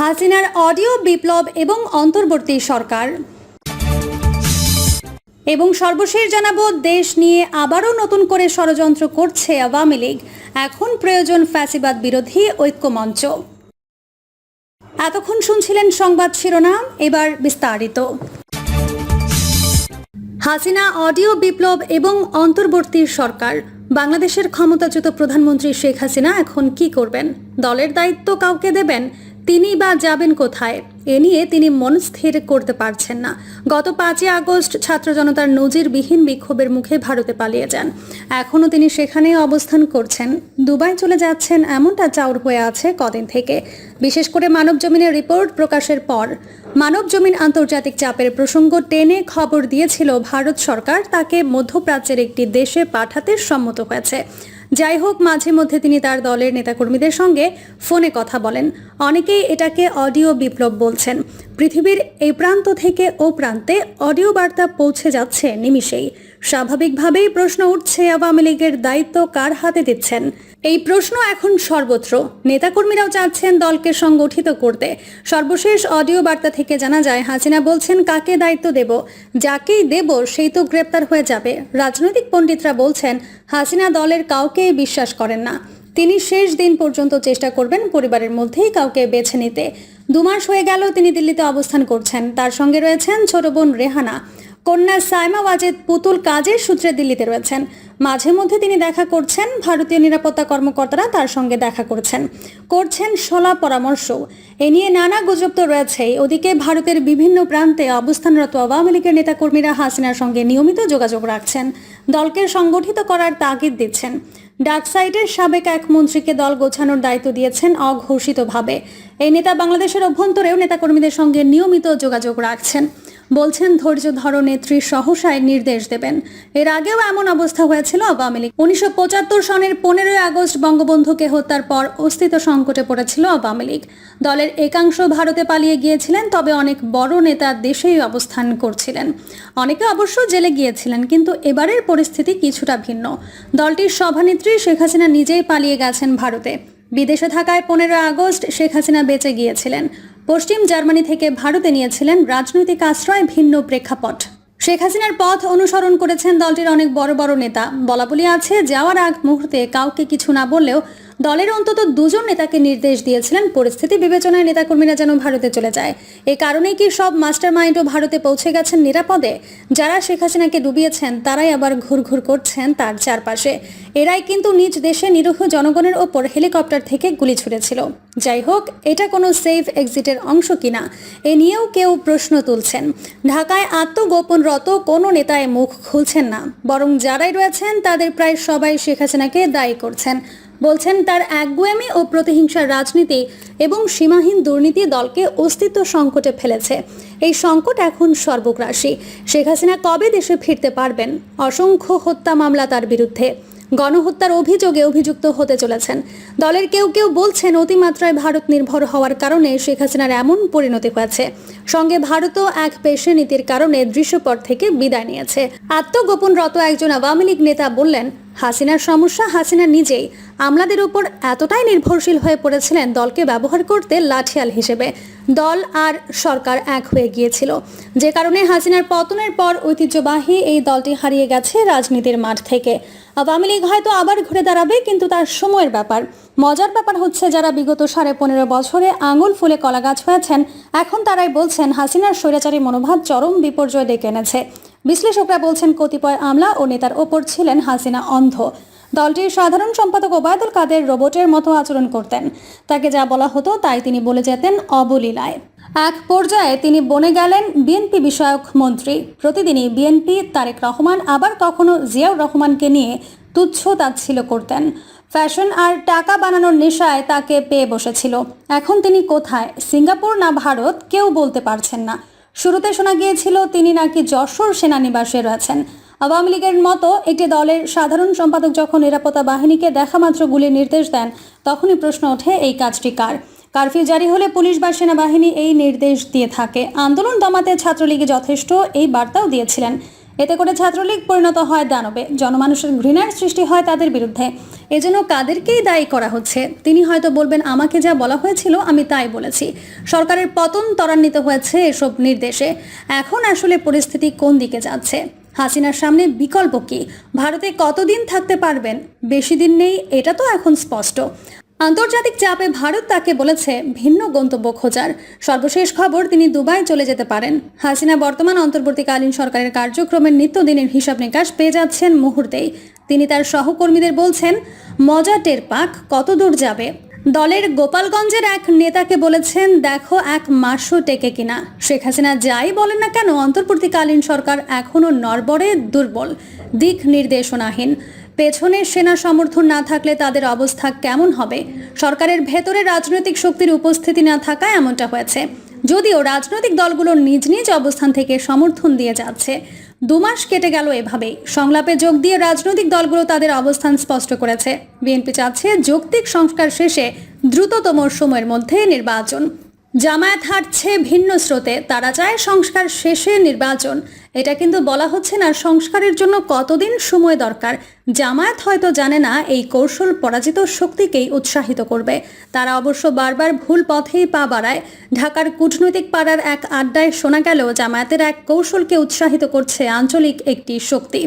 হাসিনার অডিও বিপ্লব এবং অন্তর্বর্তী সরকার। এবং সর্বশেষ জানাব, দেশ নিয়ে আবারও নতুন করে ষড়যন্ত্র করছে আওয়ামী লীগ। এখন প্রয়োজন ফ্যাসিবাদ বিরোধী ঐক্যমঞ্চ। এতক্ষণ শুনছিলেন সংবাদ শিরোনাম, এবার বিস্তারিত। হাসিনা অডিও বিপ্লব এবং অন্তর্বর্তী সরকার। বাংলাদেশের ক্ষমতাচ্যুত প্রধানমন্ত্রী শেখ হাসিনা এখন কি করবেন? দলের দায়িত্ব কাউকে দেবেন? তিনি বা যাবেন কোথায়? এ নিয়ে তিনি মনস্থির করতে পারছেন না। গত পাঁচই আগস্ট ছাত্র জনতার নজিরবিহীন বিক্ষোভের মুখে ভারতে পালিয়ে যান। এখনও তিনি সেখানে অবস্থান করছেন। দুবাই চলে যাচ্ছেন এমনটা চাউর হয়ে আছে কদিন থেকে। বিশেষ করে মানব জমিনের রিপোর্ট প্রকাশের পর। মানব জমিন আন্তর্জাতিক চাপের প্রসঙ্গ টেনে খবর দিয়েছিল ভারত সরকার। তাকে মধ্যপ্রাচ্যের একটি দেশে পাঠাতে সম্মত হয়েছে। যাই হোক, মাঝে মধ্যে তিনি তার দলের নেতাকর্মীদের সঙ্গে ফোনে কথা বলেন। অনেকেই এটাকে অডিও বিপ্লব বলছেন। পৃথিবীর এই প্রান্ত থেকে ও প্রান্তে অডিও বার্তা পৌঁছে যাচ্ছে নিমিষেই। স্বাভাবিকভাবেই প্রশ্ন উঠছে, আওয়ামী লীগের দায়িত্ব কার হাতে দিচ্ছেন? এই প্রশ্ন এখন সর্বত্র। নেতাকর্মীরাও চাচ্ছেন দলকে সংগঠিত করতে। সর্বশেষ অডিও বার্তা থেকে জানা যায়, হাসিনা বলছেন, কাকে দায়িত্ব দেব? যাকেই দেব, সেই তো গ্রেপ্তার হয়ে যাবে। রাজনৈতিক পণ্ডিতরা বলছেন, হাসিনা দলের কাউকেই বিশ্বাস করেন না। তিনি শেষ দিন পর্যন্ত চেষ্টা করবেন পরিবারের মধ্যেই কাউকে বেছে নিতে। দু মাস হয়ে গেল, তিনি দিল্লিতে অবস্থান করছেন। তার সঙ্গে রয়েছেন ছোট বোন রেহানা। কন্যা সাইমা ওয়াজেদ পুতুল কাজের সূত্রে দিল্লিতে রয়েছেন। মাঝে মধ্যে তিনি দেখা করছেন, ভারতীয় নিরাপত্তা কর্মকর্তারা তার সঙ্গে দেখা করছেন। করছেন সলা পরামর্শ। এ নিয়ে নানা গুজব তো রয়েছেই। ওদিকে ভারতের বিভিন্ন প্রান্তে অবস্থানরত আওয়ামী লীগের নেতাকর্মীরা হাসিনার সঙ্গে নিয়মিত যোগাযোগ রাখছেন। দলকে সংগঠিত করার তাগিদ দিচ্ছেন। ডাকসাইটের সাবেক এক মন্ত্রীকে দল গোছানোর দায়িত্ব দিয়েছেন অঘোষিতভাবে। এই নেতা বাংলাদেশের অভ্যন্তরেও নেতাকর্মীদের সঙ্গে নিয়মিত যোগাযোগ রাখছেন। বলছেন ধৈর্য ধরো নেত্রী সহসায় নির্দেশ দেবেন। এর আগেও এমন অবস্থা হয়েছিল আওয়ামী লীগ। উনিশশো পঁচাত্তর সনের পনেরোই আগস্ট বঙ্গবন্ধুকে হত্যার পর অস্তিত্ব সংকটে পড়েছিল আওয়ামী লীগ। দলের একাংশ ভারতে পালিয়ে গিয়েছিলেন, তবে অনেক বড় নেতা দেশেই অবস্থান করছিলেন। অনেকে অবশ্য জেলে গিয়েছিলেন, কিন্তু এবারের পরিস্থিতি কিছুটা ভিন্ন। দলটির সভানেত্রী শেখ হাসিনা নিজেই পালিয়ে গেছেন ভারতে। বিদেশে থাকায় পনেরো আগস্ট শেখ হাসিনা বেঁচে গিয়েছিলেন। পশ্চিম জার্মানি থেকে ভারতে নিয়েছিলেন রাজনৈতিক আশ্রয়, ভিন্ন প্রেক্ষাপট। শেখ হাসিনার পথ অনুসরণ করেছেন দলটির অনেক বড় বড় নেতা। বলাবলি আছে, যাওয়ার আগ মুহূর্তে কাউকে কিছু না বললেও দলের অন্তত দুজন নেতাকে নির্দেশ দিয়েছিলেন। পরিস্থিতি বিবেচনায় নেতাকর্মীরা যেন ভারতে চলে যায়। এ কারণেই কি সব মাস্টার মাইন্ডও ভারতে পৌঁছে গেছেন নিরাপদে? যারা শেখ হাসিনাকে ডুবিয়েছেন, তারাই আবার ঘুরঘুর করছেন তার চারপাশে। এরাই কিন্তু নিজ দেশে নিরীহ জনগণের ওপর হেলিকপ্টার থেকে গুলি ছুড়েছিল। যাই হোক, এটা কোনো সেফ এক্সিটের অংশ কিনা, এ নিয়েও কেউ প্রশ্ন তুলছেন। ঢাকায় আত্মগোপনরত কোনো নেতায় মুখ খুলছেন না। বরং যারাই রয়েছেন, তাদের প্রায় সবাই শেখ হাসিনাকে দায়ী করছেন। বলছেন, তার একগুয়েমি ও প্রতিহিংসার রাজনীতি এবং সীমাহীন দুর্নীতি দলকে অস্তিত্ব সংকটে ফেলেছে। এই সংকট এখন সর্বগ্রাসী। শেখ হাসিনা কবে দেশে ফিরতে পারবেন? অসংখ্য হত্যা মামলা তার বিরুদ্ধে। গণহত্যার অভিযোগে অভিযুক্ত হতে চলেছেন। দলের কেউ কেউ বলছেন, অতিমাত্রায় ভারত নির্ভর হওয়ার কারণে শেখ হাসিনার এমন পরিণতি হয়েছে। সঙ্গে ভারতও এক পেশে নীতির কারণে দৃশ্যপট থেকে বিদায় নিয়েছে। আত্মগোপনরত একজন আওয়ামী লীগ নেতা বললেন হাসিনার সমস্যা হাসিনা নিজেই। আমলাদের উপর এতটাই নির্ভরশীল হয়ে পড়েছিলেন দলকে ব্যবহার করতে লাঠিয়াল হিসেবে। দল আর সরকার এক হয়ে গিয়েছিল। যে কারণে হাসিনার পতনের পর ঐতিহ্যবাহী এই দলটি হারিয়ে গেছে রাজনীতির মাঠ থেকে। আওয়ামী লীগ হয়তো আবার ঘুরে দাঁড়াবে, কিন্তু তার সময়ের ব্যাপার। মজার ব্যাপার হচ্ছে যারা বিগত সাড়ে পনেরো বছরে আঙুল ফুলে কলা গাছ হয়েছেন, এখন তারাই বলছেন হাসিনার স্বৈরাচারী মনোভাব চরম বিপর্যয় ডেকে এনেছে। বিশ্লেষকরা বলছেন, কতিপয় আমলা ও নেতার ওপর ছিলেন হাসিনা অন্ধ। দলটির সাধারণ সম্পাদক ওবায়দুল কাদের রোবটের মতো আচরণ করতেন। তাকে যা বলা হতো তাই তিনি বলে যেতেন অবলীলায়। এক পর্যায়ে তিনি বনে গেলেন বিএনপি বিষয়ক মন্ত্রী। প্রতিদিনই বিএনপি তারেক রহমান, আবার কখনো জিয়াউর রহমানকে নিয়ে তুচ্ছ তাচ্ছিল করতেন। ফ্যাশন আর টাকা বানানোর নেশায় তাকে পেয়ে বসেছিল। এখন তিনি কোথায়? সিঙ্গাপুর না ভারত? কেউ বলতে পারছেন না। শুরুতে শোনা গিয়েছিল, তিনি নাকি যশোর সেনানিবাসে রয়েছেন। আওয়ামী লীগের মতো একটি দলের সাধারণ সম্পাদক যখন নিরাপত্তা বাহিনীকে দেখামাত্র গুলির নির্দেশ দেন, তখনই প্রশ্ন ওঠে, এই কাজটি কার? কারফিউ জারি হলে পুলিশ বা সেনাবাহিনী এই নির্দেশ দিয়ে থাকে। আন্দোলন দমাতে ছাত্রলীগে যথেষ্ট, এই বার্তাও দিয়েছিলেন। এতে করে ছাত্রলীগ পরিণত হয় দানবে। জনমানুষের ঘৃণার সৃষ্টি হয় তাদের বিরুদ্ধে। এজন্য কাদেরকেই দায়ী করা হচ্ছে। তিনি হয়তো বলবেন, আমাকে যা বলা হয়েছিল, আমি তাই বলেছি। সরকারের পতন ত্বরান্বিত হয়েছে এসব নির্দেশে। এখন আসলে পরিস্থিতি কোন দিকে যাচ্ছে? হাসিনার সামনে বিকল্প কি? ভারতে কতদিন থাকতে পারবেন? বেশি দিন নেই, এটা তো এখন স্পষ্ট। আন্তর্জাতিক চাপে ভারত তাকে বলেছে ভিন্ন গন্তব্য খোঁজার। সর্বশেষ খবর, তিনি দুবাই চলে যেতে পারেন। হাসিনা বর্তমান অন্তর্বর্তীকালীন সরকারের কার্যক্রমের নিত্যদিনের হিসাব নিকাশ পেয়ে যাচ্ছেন মুহূর্তেই। তিনি তার সহকর্মীদের বলছেন, মজা টের পাক, কত দূর যাবে? দলের গোপালগঞ্জের এক নেতাকে বলেছেন, দেখো এক মাসও টেকে কিনা। শেখ হাসিনা যাই বলেন না কেন, অন্তর্বর্তীকালীন সরকার এখনও নরবরে দুর্বল। দিক নির্দেশনাহীন। পেছনে সেনা সমর্থন না থাকলে তাদের অবস্থা কেমন হবে? সরকারের ভেতরে রাজনৈতিক শক্তির উপস্থিতি না থাকায় এমনটা হয়েছে। যদিও রাজনৈতিক দলগুলো নিজ নিজ অবস্থান থেকে সমর্থন দিয়ে যাচ্ছে। দু মাস কেটে গেল এভাবেই। সংলাপে যোগ দিয়ে রাজনৈতিক দলগুলো তাদের অবস্থান স্পষ্ট করেছে। বিএনপি চাচ্ছে যৌক্তিক সংস্কার শেষে দ্রুততম সময়ের মধ্যে নির্বাচন। জামায়াত হাঁটছে ভিন্ন স্রোতে। তারা চায় সংস্কার শেষে নির্বাচন। এটা কিন্তু বলা হচ্ছে না সংস্কারের জন্য কতদিন সময় দরকার। জামায়াত হয়তো জানে না এই কৌশল পরাজিত শক্তিকেই উৎসাহিত করবে। তারা অবশ্য বারবার ভুল পথেই পা বাড়ায়। ঢাকার কূটনৈতিক পাড়ার এক আড্ডায় শোনা গেল, জামায়াতের এক কৌশলকে উৎসাহিত করছে আঞ্চলিক একটি শক্তি।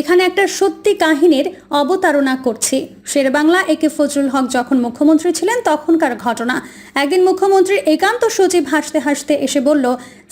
এখানে একটা সত্যি কাহিনীর অবতারণা করছি। শেরবাংলা একে ফজলুল হক যখন মুখ্যমন্ত্রী ছিলেন তখনকার ঘটনা। একদিন মুখ্যমন্ত্রীর একান্ত সচিব হাসতে হাসতে এসে বলল,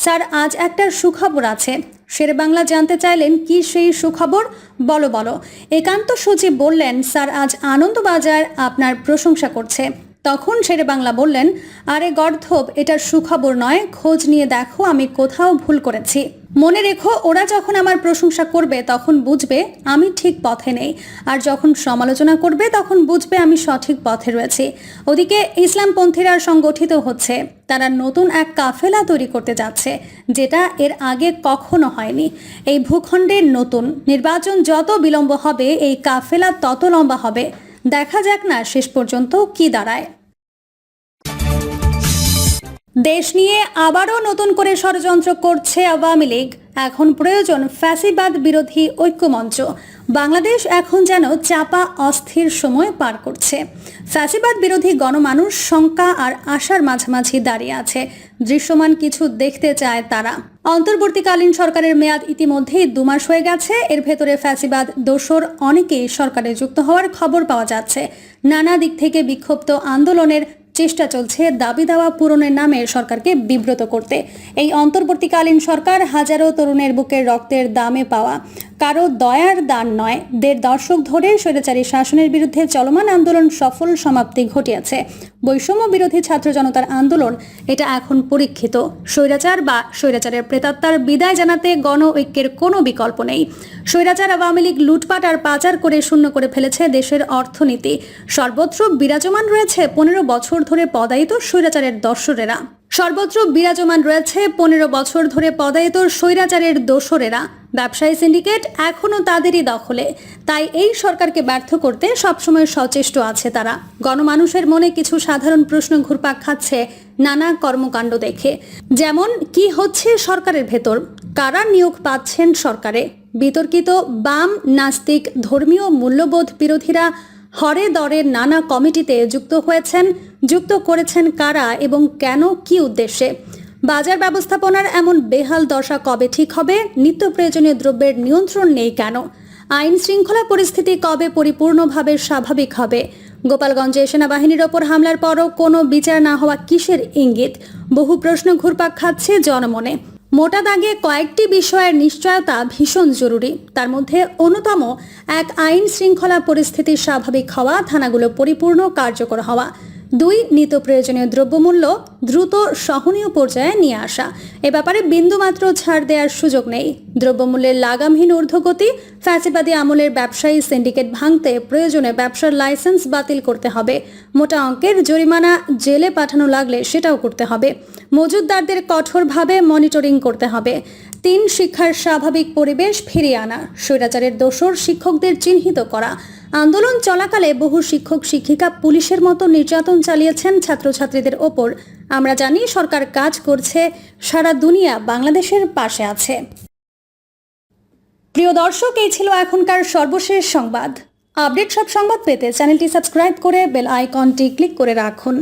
স্যার, আজ একটা সুখবর আছে। শেরবাংলা জানতে চাইলেন কি সেই সুখবর? বলো বলো। একান্ত সচিব বললেন, স্যার, আজ আনন্দবাজার আপনার প্রশংসা করছে। তখন শেরে বাংলা বললেন, আরে গর্ধব, এটার সুখবর নয়, খোঁজ নিয়ে দেখো, আমি কোথাও ভুল করেছি। মনে রেখো, ওরা যখন আমার প্রশংসা করবে, তখন বুঝবে আমি ঠিক পথে নেই। আর যখন সমালোচনা করবে, তখন বুঝবে আমি সঠিক পথে রয়েছি। ওদিকে ইসলামপন্থীরা সংগঠিত হচ্ছে। তারা নতুন এক কাফেলা তৈরি করতে যাচ্ছে, যেটা এর আগে কখনো হয়নি। এই ভূখণ্ডের নতুন। নির্বাচন যত বিলম্ব হবে, এই কাফেলা তত লম্বা হবে। দেখা যাক না শেষ পর্যন্ত কি দাঁড়ায়। দেশ নিয়ে আবারও নতুন করে ষড়যন্ত্র করছে আওয়ামী লীগ। এখন প্রয়োজন ফ্যাসিবাদ বিরোধী ঐক্যমঞ্চ। বাংলাদেশ এখন যেন চাপা, অস্থির সময় পার করছে। ফ্যাসিবাদ বিরোধী গণমানুষ শঙ্কা আর আশার মাঝামাঝি দাঁড়িয়ে আছে। দৃশ্যমান কিছু দেখতে চায় তারা। অন্তর্বর্তীকালীন সরকারের মেয়াদ ইতিমধ্যেই দুমাস হয়ে গেছে। এর ভেতরে ফ্যাসিবাদ, দোসর অনেকেই সরকারে যুক্ত হওয়ার খবর পাওয়া যাচ্ছে। নানা দিক থেকে বিক্ষুব্ধ আন্দোলনের চেষ্টা চলছে দাবি দাওয়া পূরণের নামে সরকারকে বিব্রত করতে। এই অন্তর্বর্তীকালীন সরকার হাজারো তরুণের বুকের রক্তের দামে পাওয়া। কারও দয়ার দান নয়। দেড় দশক ধরে স্বৈরাচারী শাসনের বিরুদ্ধে চলমান আন্দোলন সফল সমাপ্তি ঘটিয়েছে। বৈষম্য বিরোধী ছাত্র জনতার আন্দোলন, এটা এখন পরীক্ষিত। স্বৈরাচার বা স্বৈরাচারের প্রেতাত্মার বিদায় জানাতে গণ ঐক্যের কোনো বিকল্প নেই। স্বৈরাচার আওয়ামী লীগ লুটপাট আর পাচার করে শূন্য করে ফেলেছে দেশের অর্থনীতি। সর্বত্র বিরাজমান রয়েছে পনেরো বছর ধরে পদায়িত স্বৈরাচারের দর্শরেরা সর্বত্র বিরাজমান রয়েছে পনেরো বছর ধরে পদায়িত স্বৈরাচারের দোসরেরা। ব্যবসায়ী সিন্ডিকেট এখনও তাদেরই দখলে। তাই এই সরকারকে ব্যর্থ করতে সবসময় সচেষ্ট আছে তারা। গণমানুষের মনে কিছু সাধারণ প্রশ্ন ঘুরপাক খাচ্ছে নানা কর্মকাণ্ড দেখে। যেমন, কি হচ্ছে সরকারের ভেতর? কারা নিয়োগ পাচ্ছেন সরকারে? বিতর্কিত বাম, নাস্তিক, ধর্মীয় মূল্যবোধ বিরোধীরা হরে দরে নানা কমিটিতে যুক্ত হয়েছেন। যুক্ত করেছেন কারা এবং কেন কি উদ্দেশ্যে? বাজার ব্যবস্থাপনার এমন বেহাল দশা কবে ঠিক হবে? নিত্য প্রয়োজনীয় দ্রব্যের নিয়ন্ত্রণ নেই কেন? আইন শৃঙ্খলা পরিস্থিতি কবে পরিপূর্ণভাবে স্বাভাবিক হবে? গোপালগঞ্জে সেনাবাহিনীর ওপর হামলার পরও কোনো বিচার না হওয়া কিসের ইঙ্গিত? বহু প্রশ্ন ঘুরপাক খাচ্ছে জনমনে। মোটা দাগে কয়েকটি বিষয়ের নিশ্চয়তা ভীষণ জরুরি। তার মধ্যে অন্যতম, এক আইন শৃঙ্খলা পরিস্থিতি স্বাভাবিক হওয়া, থানাগুলো পরিপূর্ণ কার্যকর হওয়া। দুই নিত্য প্রয়োজনীয় দ্রব্যমূল্য দ্রুত সহনীয় পর্যায়ে নিয়ে আসা। এ ব্যাপারে বিন্দুমাত্র ছাড় দেওয়ার সুযোগ নেই। দ্রব্যমূল্যের লাগামহীন ঊর্ধ্বগতি, ফ্যাসিবাদী আমলের ব্যবসায়ী সিন্ডিকেট ভাঙতে প্রয়োজনে ব্যবসার লাইসেন্স বাতিল করতে হবে। মোটা অঙ্কের জরিমানা জেলে পাঠানো লাগলে সেটাও করতে হবে। মজুদদারদের কঠোরভাবে মনিটরিং করতে হবে। তিন শিক্ষার স্বাভাবিক পরিবেশ ফিরিয়ে আনা, স্বৈরাচারের দোষর শিক্ষকদের চিহ্নিত করা আন্দোলন চলাকালে বহু শিক্ষক, শিক্ষিকা, পুলিশের মতো নির্যাতন চালিয়েছেন ছাত্রছাত্রীদের ওপর। আমরা জানি সরকার কাজ করছে, সারা দুনিয়া বাংলাদেশের পাশে আছে। প্রিয় দর্শক, এই ছিল এখনকার সর্বশেষ সংবাদ। আপডেট সব সংবাদ পেতে চ্যানেলটি সাবস্ক্রাইব করে বেল আইকনটি ক্লিক করে রাখুন।